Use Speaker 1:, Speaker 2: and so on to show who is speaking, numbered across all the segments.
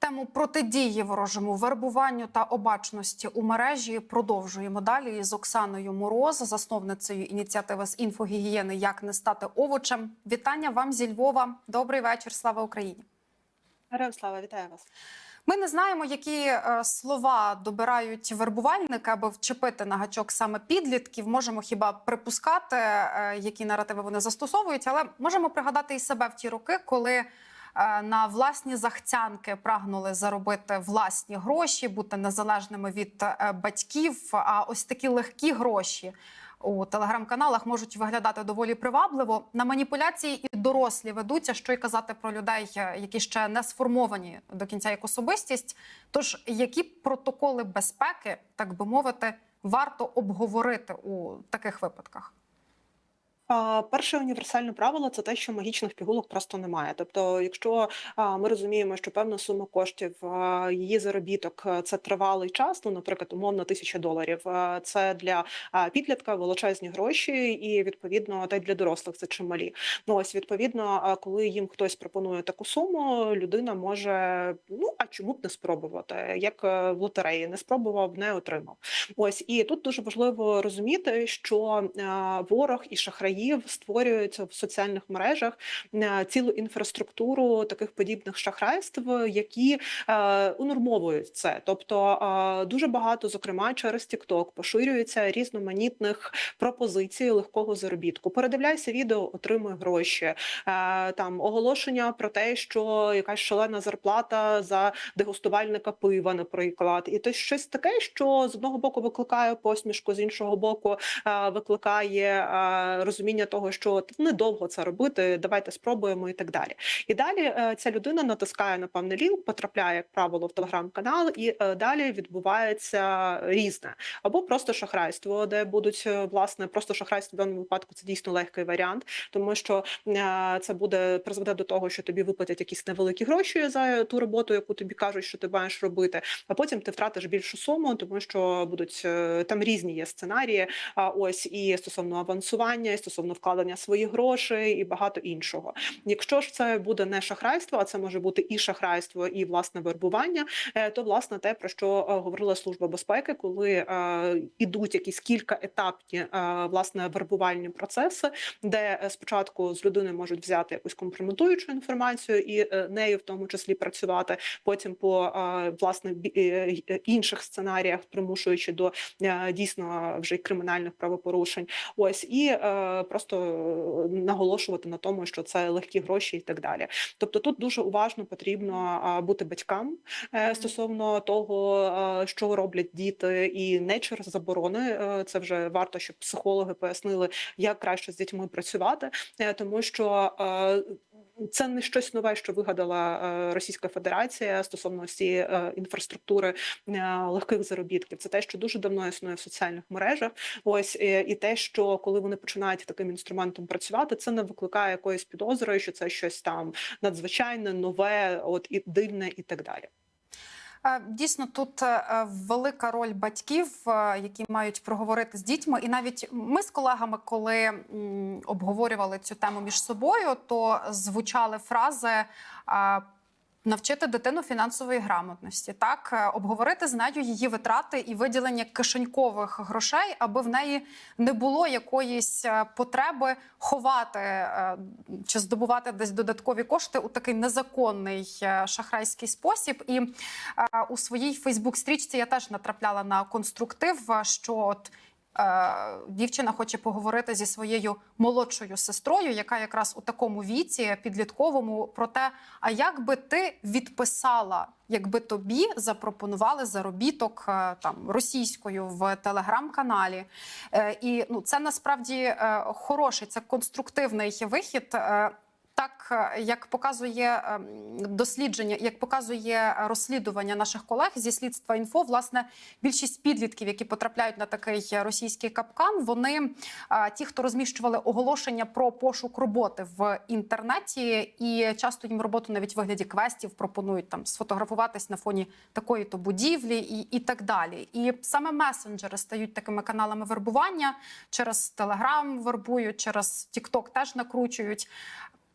Speaker 1: Тему протидії ворожому вербуванню та обачності у мережі продовжуємо далі з Оксаною Мороз, засновницею ініціативи з інфогігієни Як не стати овочем. Вітання вам зі Львова. Добрий вечір. Слава Україні.
Speaker 2: Героям слава, вітаю вас.
Speaker 1: Ми не знаємо, які е, слова добирають вербувальники, аби вчепити на гачок саме підлітків. Можемо хіба припускати, е, які наративи вони застосовують, але можемо пригадати і себе в ті роки, коли на власні захцянки прагнули заробити власні гроші, бути незалежними від е, батьків. А ось такі легкі гроші. У телеграм-каналах можуть виглядати доволі привабливо. На маніпуляції і дорослі ведуться, що й казати про людей, е, які ще не сформовані до кінця як особистість. Тож які протоколи безпеки, так би мовити, варто обговорити у таких випадках?
Speaker 2: Перше універсальне правило це те, що магічних пігулок просто немає. Тобто, якщо ми розуміємо, що певна сума коштів, її заробіток це тривалий час, ну, наприклад, умовно тисяча доларів. Це для підлітка величезні гроші, і відповідно та й для дорослих це чималі. Ну ось відповідно, коли їм хтось пропонує таку суму, людина може ну а чому б не спробувати? Як е, в лотереї не спробував, не отримав. Ось і тут дуже важливо розуміти, що ворог і шахраї створюють в соціальних мережах е, цілу інфраструктуру таких подібних шахрайств, які е, унормовують це. Тобто е, дуже багато, зокрема через TikTok, поширюється різноманітних пропозицій легкого заробітку. Передивляйся відео, отримуй гроші. Там оголошення про те, що якась шалена зарплата за дегустувальника пива, наприклад, і то щось таке, що з одного боку викликає посмішку, з іншого боку викликає е, розуміння того, що недовго це робити, давайте спробуємо і так далі. І далі е, ця людина натискає на певний лінк, потрапляє, як правило, в телеграм-канал, і е, далі відбувається різне або просто шахрайство, де будуть е, власне просто шахрайство в даному випадку. Це дійсно легкий варіант, тому що це буде призведе до того, що тобі виплатять якісь невеликі гроші за ту роботу, яку тобі кажуть, що ти маєш робити. А потім ти втратиш більшу суму, тому що будуть там різні є сценарії. Ось і стосовно авансування, і стосовно вкладення своїх грошей, і багато іншого. Якщо ж це буде не шахрайство, а це може бути і шахрайство, і власне вербування, е, то власне те про що е, говорила служба безпеки, коли е, ідуть якісь кілька етапні власне вербувальні процеси, де спочатку з людини можуть взяти якусь компрометуючу інформацію і нею в тому числі працювати. Потім по власне інших сценаріях, примушуючи до дійсно вже кримінальних правопорушень. Ось і просто е, наголошувати на тому, що це легкі гроші і так далі. Тобто тут дуже уважно потрібно бути батькам е, стосовно того, що роблять діти, і не через заборони. Е, Це вже варто, щоб психологи пояснили, як краще з дітьми працювати, е, тому що. Це не щось нове, що вигадала е, Російська Федерація стосовно цієї е, інфраструктури е, легких заробітків. Це те, що дуже давно існує в соціальних мережах. Ось і те, що коли вони починають таким інструментом працювати, це не викликає якоїсь підозри, що це щось там надзвичайне, нове, от і дивне, і так далі.
Speaker 1: Е, Дійсно, тут е, велика роль батьків, е, які мають проговорити з дітьми. І навіть ми з колегами, коли обговорювали цю тему між собою, то звучали фрази. Навчити дитину фінансової грамотності, так Е, обговорити з нею її витрати і виділення кишенькових грошей, аби в неї не було якоїсь е, потреби ховати е, чи здобувати десь додаткові кошти у такий незаконний шахрайський спосіб. І у своїй Фейсбук-стрічці я теж натрапляла на конструктив, що от. Е, Дівчина хоче поговорити зі своєю молодшою сестрою, яка якраз у такому віці підлітковому, про те, а як би ти відписала, якби тобі запропонували заробіток е, там російською в телеграм-каналі. Е, І ну це насправді хороший, це конструктивний вихід. Так, е, як показує ем, дослідження, як показує розслідування наших колег зі слідства інфо, власне, більшість підлітків, які потрапляють на такий російський капкан, вони е, ті, хто розміщували оголошення про пошук роботи в інтернеті, і часто їм роботу навіть в вигляді квестів пропонують там сфотографуватись на фоні такої то будівлі, і, і так далі. І саме месенджери стають такими каналами вербування через Телеграм вербують, через Тікток теж накручують.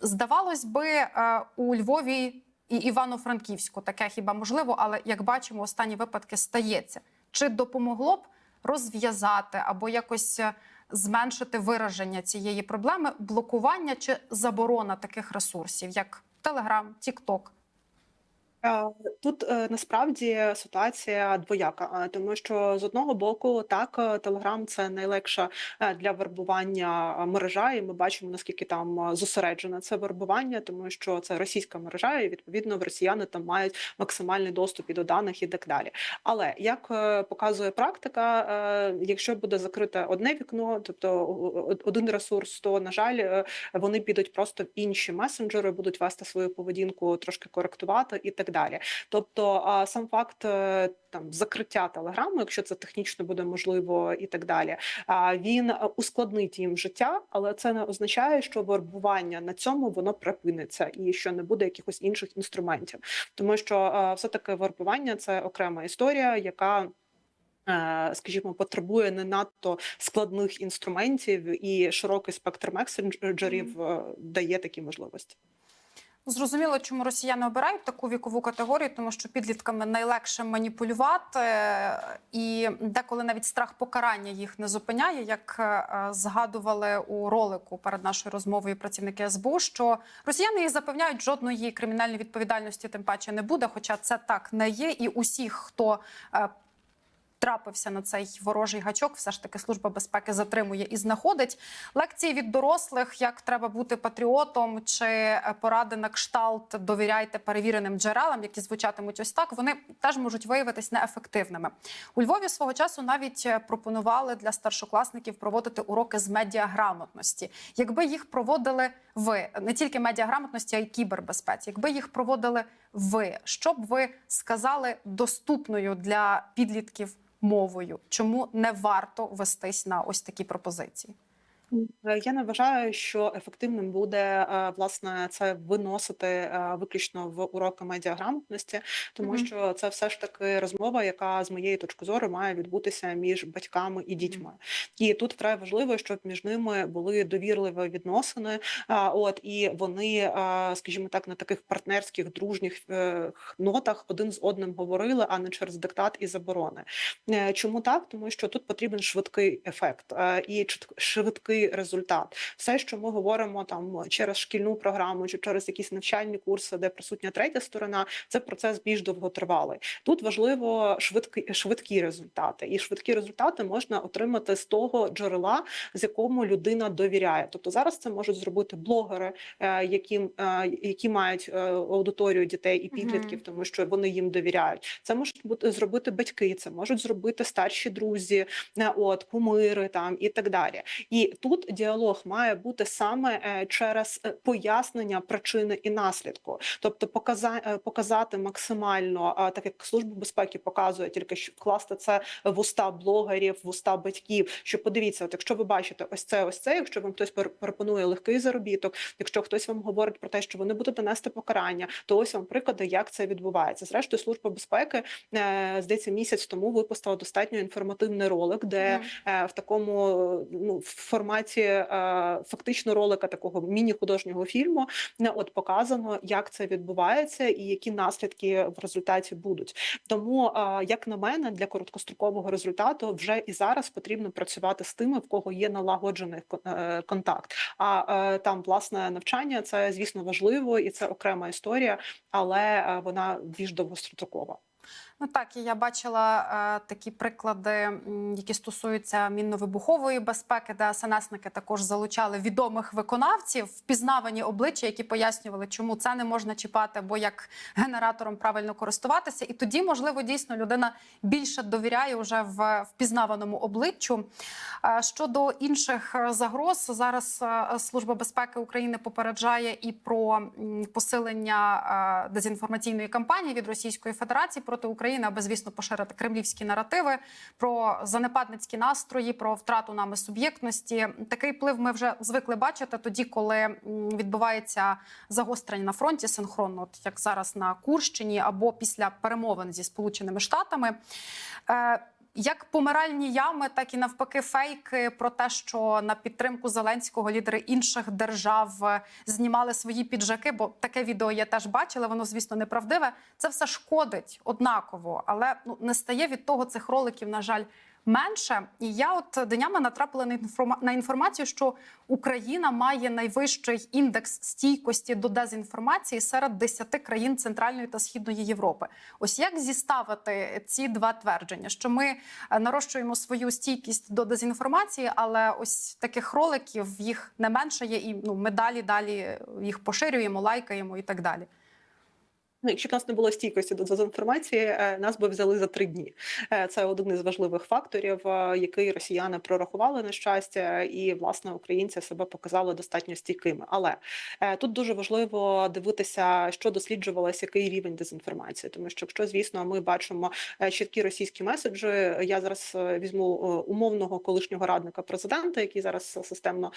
Speaker 1: Здавалось би, е, у Львові і Івано-Франківську. Таке хіба можливо, але як бачимо, останні випадки стається. Чи допомогло б розв'язати або якось е, зменшити вираження цієї проблеми, блокування чи заборона таких ресурсів, як Телеграм, Тікток?
Speaker 2: Е, Тут е, насправді ситуація двояка, тому що з одного боку, так, Телеграм це найлегша е, для вербування мережа, і ми бачимо наскільки там е, зосереджене це вербування, тому що це російська мережа, і відповідно росіяни там мають максимальний доступ і до даних і так далі. Але як показує практика, якщо буде закрите одне вікно, тобто один ресурс, то на жаль, вони підуть просто в інші месенджери, будуть вести свою поведінку, трошки коректувати і так далі. Тобто, сам факт е, там закриття телеграму, якщо це технічно буде можливо, і так далі, а, він е, ускладнить їм життя, але це не означає, що вербування на цьому воно припиниться і що не буде якихось інших інструментів, тому що все таки вербування це окрема історія, яка е, Скажімо, потребує не надто складних інструментів, і широкий спектр месенджерів е, дає такі можливості.
Speaker 1: Зрозуміло, чому росіяни обирають таку вікову категорію, тому що підлітками найлегше маніпулювати, е, і деколи навіть страх покарання їх не зупиняє. Як е, згадували у ролику перед нашою розмовою працівники СБУ, що росіяни їх запевняють, жодної кримінальної відповідальності тим паче не буде. Хоча це так не є, і усіх, хто е, трапився на цей ворожий гачок, все ж таки служба безпеки затримує і знаходить лекції від дорослих, як треба бути патріотом, чи поради на кшталт довіряйте перевіреним джерелам, які звучатимуть ось так. Вони теж можуть виявитись неефективними. У Львові свого часу навіть пропонували для старшокласників проводити уроки з медіаграмотності. Якби їх проводили ви не тільки медіаграмотності, а й кібербезпеці. Якби їх проводили ви, що б ви сказали доступною для підлітків мовою? Чому не варто вестись на ось такі пропозиції?
Speaker 2: Е, Я не вважаю, що ефективним буде е, власне це виносити е, виключно в уроки медіаграмотності, тому
Speaker 1: Мгм.
Speaker 2: що це все ж таки розмова, яка з моєї точки зору має відбутися між батьками і дітьми. І тут вкрай важливо, щоб між ними були довірливі відносини. От і вони, скажімо так, на таких партнерських дружніх нотах один з одним говорили, а не через диктат і заборони. Чому так? Тому що тут потрібен швидкий ефект і чіт- результат. Все, що ми говоримо там через шкільну програму чи через якісь навчальні курси, де присутня третя сторона, це процес більш довготривалий. Тут важливо швидкі, швидкі результати, і швидкі результати можна отримати з того джерела, з якому людина довіряє. Тобто зараз це можуть зробити блогери, е, які, е, які мають е, аудиторію дітей і підлітків, тому що вони їм довіряють. Це можуть бути зробити батьки, це можуть зробити старші друзі, от кумири там і так далі. І тут діалог має бути саме е, через е, пояснення причини і наслідку, тобто е, показати максимально, так як служба безпеки показує, тільки що вкласти це в уста блогерів, в уста батьків. Що подивіться, от якщо ви бачите ось це, ось це, якщо вам хтось пропонує легкий заробіток, якщо хтось вам говорить про те, що вони будуть нести покарання, то ось вам приклади, як це відбувається. Зрештою, служба безпеки здається місяць тому випустила достатньо інформативний ролик, де е, в такому ну в форматі е, фактично ролика такого міні-художнього фільму от показано, як це відбувається і які наслідки в результаті будуть. Тому, е, як на мене, для короткострокового результату вже і зараз потрібно працювати з тими, в кого є налагоджений е, контакт. А там власне навчання це звісно важливо і це окрема історія, але вона більш довгострокова.
Speaker 1: Ну так, і я бачила е, такі приклади, які стосуються мінно-вибухової безпеки, де СНСники також залучали відомих виконавців, впізнавані обличчя, які пояснювали, чому це не можна чіпати, або як генератором правильно користуватися. І тоді, можливо, дійсно людина більше довіряє вже в впізнаваному обличчю. Е, Щодо інших е, загроз, зараз е, Служба безпеки України попереджає і про посилення е, дезінформаційної кампанії від Російської Федерації проти України, аби звісно поширити кремлівські наративи про занепадницькі настрої, про втрату нами суб'єктності. Такий плив ми вже звикли бачити тоді, коли відбувається загострення на фронті синхронно, от як зараз на Курщині, або після перемовин зі Сполученими Штатами. Як помиральні ями, так і навпаки, фейки про те, що на підтримку Зеленського лідери інших держав е, знімали свої піджаки, бо таке відео я теж бачила. Воно, звісно, неправдиве. Це все шкодить однаково, але ну не стає від того цих роликів, на жаль, менше. І я от днями натрапила на інформацію, що Україна має найвищий індекс стійкості до дезінформації серед 10 країн Центральної та Східної Європи. Ось як зіставити ці два твердження, що ми е, нарощуємо свою стійкість до дезінформації, але ось таких роликів їх не менше є, і ну ми далі далі їх поширюємо, лайкаємо і так далі.
Speaker 2: Ну, якщо б нас не було стійкості до дезінформації, е, нас би взяли за три дні. Е, Це один із важливих факторів, е, який росіяни прорахували на щастя, і власне українці себе показали достатньо стійкими. Але тут дуже важливо дивитися, що досліджувалось, який рівень дезінформації. Тому що, якщо звісно, ми бачимо чіткі російські меседжі, я зараз візьму умовного колишнього радника президента, який зараз системно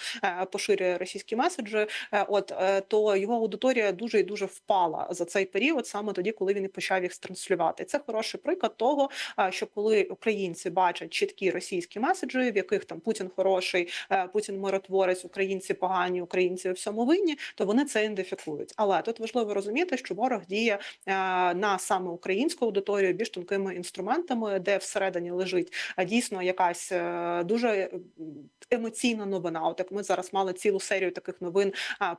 Speaker 2: поширює російські меседжі. От то його аудиторія дуже і дуже впала за цей період, саме тоді, коли він і почав їх транслювати. Це хороший приклад того, що коли українці бачать чіткі російські меседжі, в яких там Путін хороший, е, Путін миротворець, українці погані, українці у всьому винні, то вони це ідентифікують. Але тут важливо розуміти, що ворог діє е, на саме українську аудиторію більш тонкими інструментами, де всередині лежить е, дійсно якась дуже емоційна новина. От як ми зараз мали цілу серію таких новин,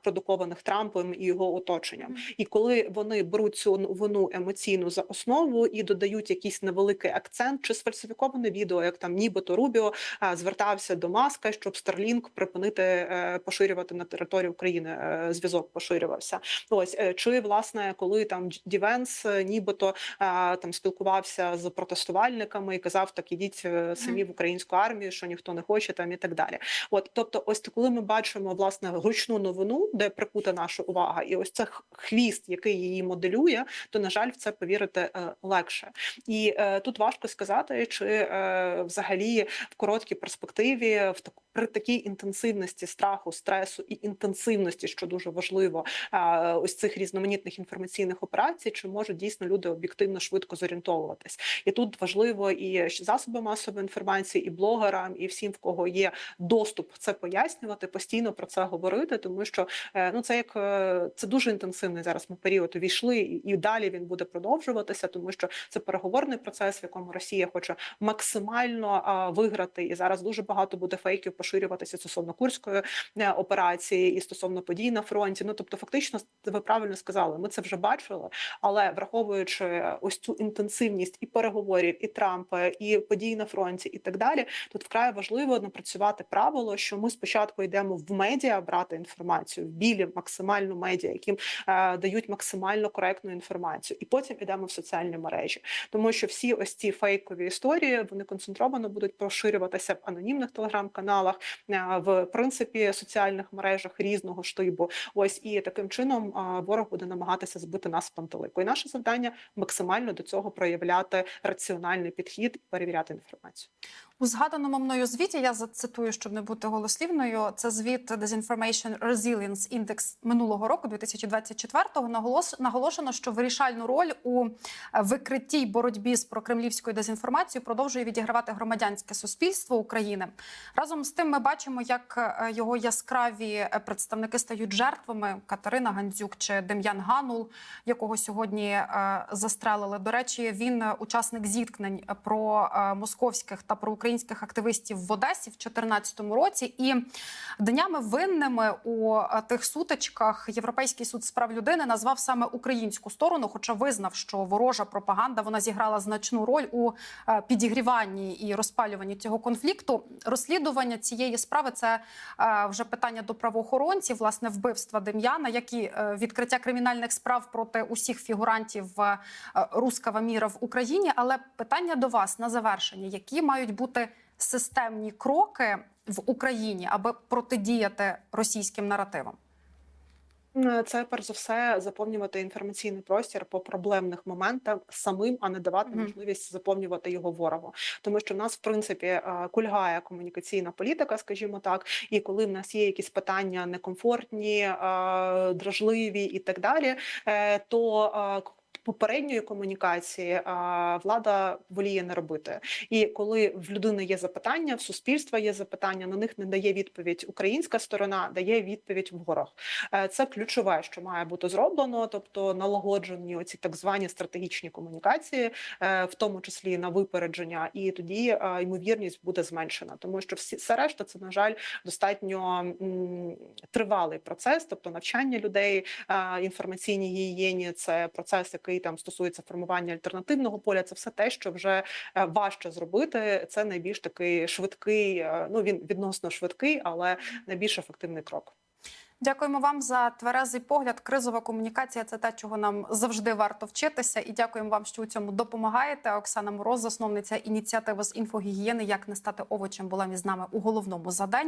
Speaker 2: продукованих Трампом і його оточенням. І коли вони беруть цю новину емоційну за основу і додають якийсь невеликий акцент чи сфальсифіковане відео, як там нібито Рубіо звертався до Маска, щоб Starlink припинити е, поширювати на території України е, зв'язок поширювався. Ось е, чи власне, коли там Дівенс нібито там спілкувався з протестувальниками і казав, так ідіть самі в українську армію, що ніхто не хоче там і так далі. От, тобто, ось коли ми бачимо власне гучну новину, де прикута наша увага, і ось це хвіст, який її моделює, то на жаль, в це повірити е, легше. І е, тут важко сказати, чи е, взагалі в короткій перспективі в таку при такій інтенсивності страху, стресу і інтенсивності, що дуже важливо, ось цих різноманітних інформаційних операцій, чи можуть дійсно люди об'єктивно швидко зорієнтовуватись. І тут важливо і засоби масової інформації, і блогерам, і всім, в кого є доступ, це пояснювати, постійно про це говорити, тому що ну це як це дуже інтенсивний зараз ми період увійшли, і, далі він буде продовжуватися, тому що це переговорний процес, в якому Росія хоче максимально а, виграти. І зараз дуже багато буде фейків поширюватися стосовно курської е, операції і стосовно подій на фронті. Ну тобто, фактично, ви правильно сказали, ми це вже бачили, але враховуючи ось цю інтенсивність і переговорів, і Трампа, і подій на фронті, і так далі, тут вкрай важливо напрацювати правило, що ми спочатку йдемо в медіа брати інформацію, в білі максимально медіа, яким е, дають максимально коректну інформацію, і потім йдемо в соціальні мережі, тому що всі ось ці фейкові історії вони концентровано будуть поширюватися в анонімних телеграм-каналах, е, в принципі соціальних мережах різного штибу. Ось і таким чином ворог буде намагатися збити нас з пантелику. І наше завдання максимально до цього проявляти раціональний підхід і перевіряти інформацію.
Speaker 1: У згаданому мною звіті я зацитую, щоб не бути голослівною. Це звіт Disinformation Resilience Index минулого року, 2024-го. Наголос наголошено, що вирішальну роль у е, викритті боротьбі з прокремлівською дезінформацією продовжує відігравати громадянське суспільство України. Разом з тим, ми бачимо, як е, його яскраві е, представники стають жертвами Катерина Гандзюк чи Дем'ян Ганул, якого сьогодні застрелили. До речі, він учасник зіткнень про московських та проукраїнських активістів в Одесі в 2014 році. І днями винними у тих сутичках Європейський суд з прав людини назвав саме українську сторону, хоча визнав, що ворожа пропаганда вона зіграла значну роль у е, підігріванні і розпалюванні цього конфлікту. Розслідування цієї справи це е, вже питання до правоохоронців, власне, вбивства Дем'яна, як і е, відкриття кримінальних справ проти усіх фігурантів руского міра в Україні. Але питання до вас на завершення: які мають бути системні кроки в Україні, аби протидіяти російським наративам?
Speaker 2: Е, Це перш за все заповнювати інформаційний простір по проблемних моментах самим, а не давати
Speaker 1: Мгм.
Speaker 2: можливість заповнювати його ворогу. Тому що в нас в принципі е, кульгає комунікаційна політика, скажімо так, і коли в нас є якісь питання некомфортні, е, дражливі і так далі, то попередньої комунікації влада воліє не робити. І коли в людини є запитання, в суспільства є запитання, на них не дає відповідь українська сторона, дає відповідь ворог. Е, Це ключове, що має бути зроблено, тобто налагоджені оці так звані стратегічні комунікації, е, в тому числі на випередження, і тоді е, ймовірність буде зменшена, тому що всі все решта це на жаль достатньо тривалий процес, тобто навчання людей інформаційній гігієні, це процес, який там стосується формування альтернативного поля. Це все те, що вже е, важче зробити. Це найбільш такий швидкий, е, ну він відносно швидкий, але найбільш ефективний крок.
Speaker 1: Дякуємо вам за тверезий погляд. Кризова комунікація це те, чого нам завжди варто вчитися. І дякуємо вам, що у цьому допомагаєте. Оксана Мороз, засновниця ініціативи з інфогігієни, як не стати овочем, була між нами у головному заданні.